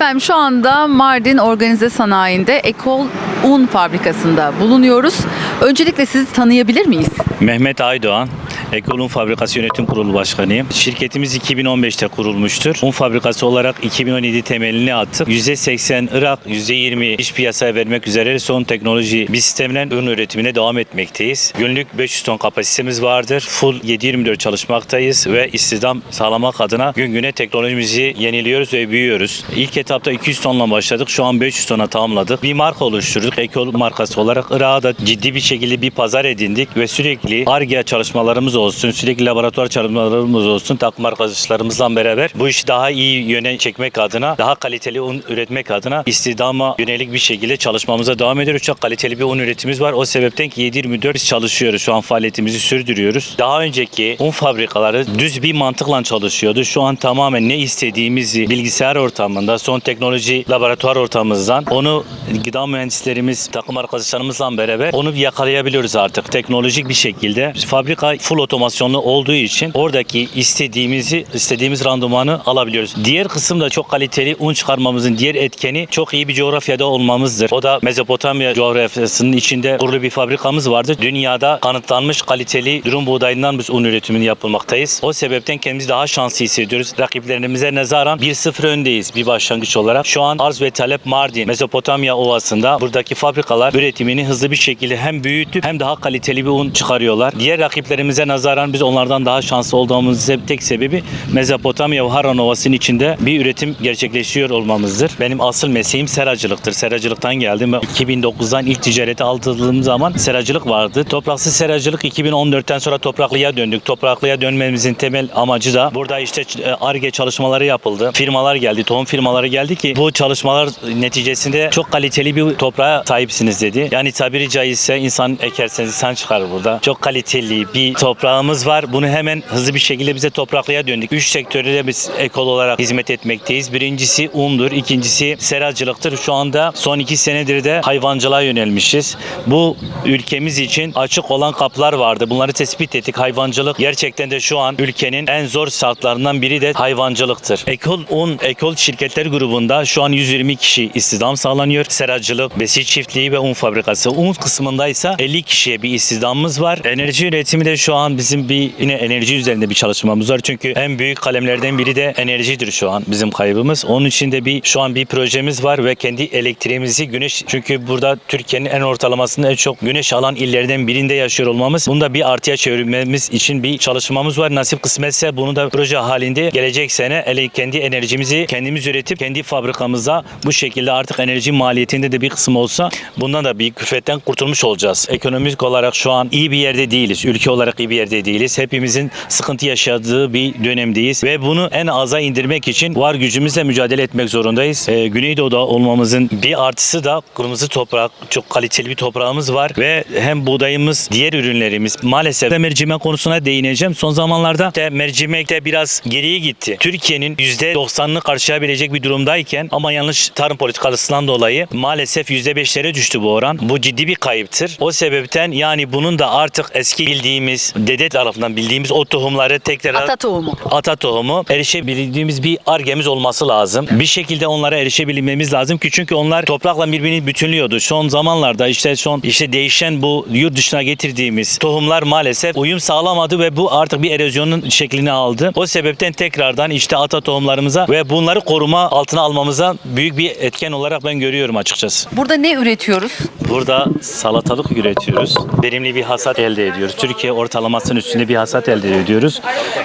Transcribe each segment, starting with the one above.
Efendim şu anda Mardin Organize Sanayi'nde Ekol Un Fabrikası'nda bulunuyoruz. Öncelikle sizi tanıyabilir miyiz? Mehmet Aydoğan, Ekol Un Fabrikası Yönetim Kurulu Başkanıyım. Şirketimiz 2015'te kurulmuştur. Un fabrikası olarak 2017 temelini attık. %80 Irak, %20 iç piyasaya vermek üzere son teknoloji bir sistemle ürün üretimine devam etmekteyiz. Günlük 500 ton kapasitemiz vardır. Full 7-24 çalışmaktayız ve istihdam sağlamak adına gün güne teknolojimizi yeniliyoruz ve büyüyoruz. İlk etapta 200 tonla başladık. Şu an 500 tona tamamladık. Bir marka oluşturduk. Ekol markası olarak Irak'a da ciddi bir şekilde bir pazar edindik ve sürekli ARGE çalışmalarımız olsun, sürekli laboratuvar çalışmalarımız olsun takım arkadaşlarımızla beraber bu işi daha iyi yöne çekmek adına, daha kaliteli un üretmek adına istihdama yönelik bir şekilde çalışmamıza devam ediyoruz. Çok kaliteli bir un üretimimiz var. O sebepten ki 7-24 biz çalışıyoruz. Şu an faaliyetimizi sürdürüyoruz. Daha önceki un fabrikaları düz bir mantıkla çalışıyordu. Şu an tamamen ne istediğimizi bilgisayar ortamında, son teknoloji laboratuvar ortamımızdan onu gıda mühendislerimiz, takım arkadaşlarımızla beraber onu yakalayabiliyoruz artık teknolojik bir şekilde. Fabrika full otomasyonlu olduğu için oradaki istediğimizi, istediğimiz randımanı alabiliyoruz. Diğer kısım da çok kaliteli un çıkarmamızın diğer etkeni çok iyi bir coğrafyada olmamızdır. O da Mezopotamya coğrafyasının içinde kurulu bir fabrikamız vardır. Dünyada kanıtlanmış kaliteli durum buğdayından biz un üretimini yapılmaktayız. O sebepten kendimizi daha şanslı hissediyoruz. Rakiplerimize nazaran 1-0 öndeyiz bir başlangıç olarak. Şu an arz ve talep Mardin, Mezopotamya Ovası'nda buradaki fabrikalar üretimini hızlı bir şekilde hem büyütüp hem daha kaliteli bir un çıkarıyorlar. Diğer rakiplerimize nazaran biz onlardan daha şanslı olduğumuzun tek sebebi Mezopotamya ve Haran Ovası'nın içinde bir üretim gerçekleşiyor olmamızdır. Benim asıl mesleğim seracılıktır. Seracılıktan geldim. 2009'dan ilk ticarete aldığım zaman seracılık vardı. Topraksız seracılık 2014'ten sonra topraklıya döndük. Topraklıya dönmemizin temel amacı da burada işte ARGE çalışmaları yapıldı. Firmalar geldi, tohum firmaları geldi ki bu çalışmalar neticesinde çok kaliteli bir toprağa sahipsiniz dedi. Yani tabiri caizse insan ekerseniz insan çıkar burada. Çok kaliteli bir toprağımız var. Bunu hemen hızlı bir şekilde bize topraklıya döndük. Üç sektörde biz ekol olarak hizmet etmekteyiz. Birincisi undur, ikincisi seracılıktır. Şu anda son iki senedir de hayvancılığa yönelmişiz. Bu ülkemiz için açık olan kaplar vardı. Bunları tespit ettik. Hayvancılık gerçekten de şu an ülkenin en zor şartlarından biri de hayvancılıktır. Ekol Un, Ekol Şirketler grubunda şu an 120 kişi istihdam sağlanıyor. Seracılık, besi çiftliği ve un fabrikası. Un kısmında ise 50 kişiye bir istihdamımız var. Enerji üretimi de şu an bizim bir yine enerji üzerinde bir çalışmamız var. Çünkü en büyük kalemlerden biri de enerjidir şu an bizim kaybımız. Onun için de bir şu an bir projemiz var ve kendi elektriğimizi güneş çünkü burada Türkiye'nin en ortalamasında en çok güneş alan illerden birinde yaşıyor olmamız. Bunu da bir artıya çevirmemiz için bir çalışmamız var. Nasip kısmetse bunu da proje halinde gelecek sene ele kendi enerjimizi kendimiz üretip kendi fabrikamıza bu şekilde artık enerji maliyetinde de bir kısım olsa bundan da bir külfetten kurtulmuş olacağız. Ekonomik olarak şu an iyi bir yerde değiliz. Ülke olarak iyi bir yerde değiliz. Hepimizin sıkıntı yaşadığı bir dönemdeyiz ve bunu en aza indirmek için var gücümüzle mücadele etmek zorundayız. Ee, Güneydoğu'da olmamızın bir artısı da kırmızı toprak, çok kaliteli bir toprağımız var ve hem buğdayımız, diğer ürünlerimiz maalesef de mercimek konusuna değineceğim. Son zamanlarda de mercimekte biraz geriye gitti. Türkiye'nin %90'ını karşılayabilecek bir durumdayken ama yanlış tarım politikasından dolayı maalesef %5'lere düştü bu oran. Bu ciddi bir kayıptır. O sebepten yani bunun da artık eski bildiğimiz, dede tarafından bildiğimiz o tohumları tekrar Ata tohumu. ata tohumu erişebildiğimiz bir argemiz olması lazım. Bir şekilde onlara erişebilmemiz lazım ki çünkü onlar toprakla birbirini bütünlüyordu. Son zamanlarda işte son işte değişen bu yurt dışına getirdiğimiz tohumlar maalesef uyum sağlamadı ve bu artık bir erozyonun şeklini aldı. O sebepten tekrardan işte ata tohumlarımıza ve bunları koruma altına almamıza büyük bir etken olarak ben görüyorum açıkçası. Burada ne üretiyoruz? Burada salatalık üretiyoruz. Verimli bir hasat elde ediyoruz. Türkiye ortalamasının üstünde bir hasat elde ediyoruz.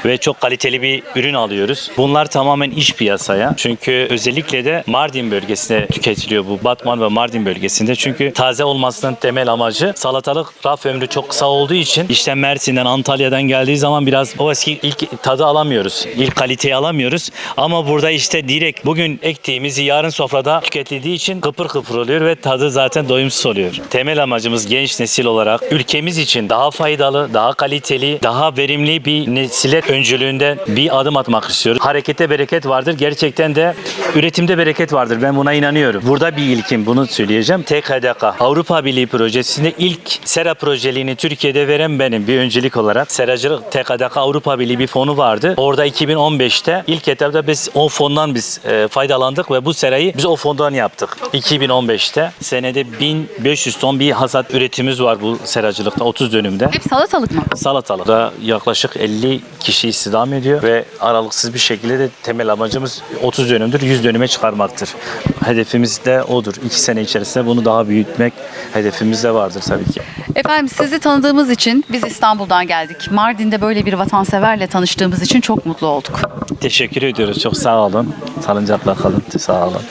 Ve çok kaliteli bir ürün alıyoruz. Bunlar tamamen iç piyasaya. Çünkü özellikle de Mardin bölgesinde tüketiliyor bu. Batman ve Mardin bölgesinde. Çünkü taze olmasının temel amacı salatalık raf ömrü çok kısa olduğu için işte Mersin'den, Antalya'dan geldiği zaman biraz o eski ilk tadı alamıyoruz. İlk kaliteyi alamıyoruz. Ama burada işte direkt bugün ektiğimizi yarın sofrada tüketildiği için kıpır kıpır oluyor ve tadı zaten doyumsuz oluyor. Temel amacımız genç nesil olarak ülkemiz için daha faydalı, daha kaliteli kaliteli, daha verimli bir nesile öncülüğünde bir adım atmak istiyoruz. Harekette bereket vardır. Gerçekten de üretimde bereket vardır. Ben buna inanıyorum. Burada bir ilkim bunu söyleyeceğim. TKDK Avrupa Birliği projesinde ilk sera projeliğini Türkiye'de veren benim bir öncelik olarak. Seracılık TKDK Avrupa Birliği bir fonu vardı. Orada 2015'te ilk etapta biz o fondan biz e, faydalandık ve bu serayı biz o fondan yaptık. 2015'te senede 1500 ton bir hasat üretimimiz var bu seracılıkta 30 dönümde. Hep salatalık mı? Salatalık da yaklaşık 50 kişi istihdam ediyor ve aralıksız bir şekilde de temel amacımız 30 dönümdür 100 dönüme çıkarmaktır. Hedefimiz de odur. 2 sene içerisinde bunu daha büyütmek hedefimiz de vardır tabii ki. Efendim sizi tanıdığımız için biz İstanbul'dan geldik. Mardin'de böyle bir vatanseverle tanıştığımız için çok mutlu olduk. Teşekkür ediyoruz. Çok sağ olun. Sağlıcakla kalın. Sağ olun.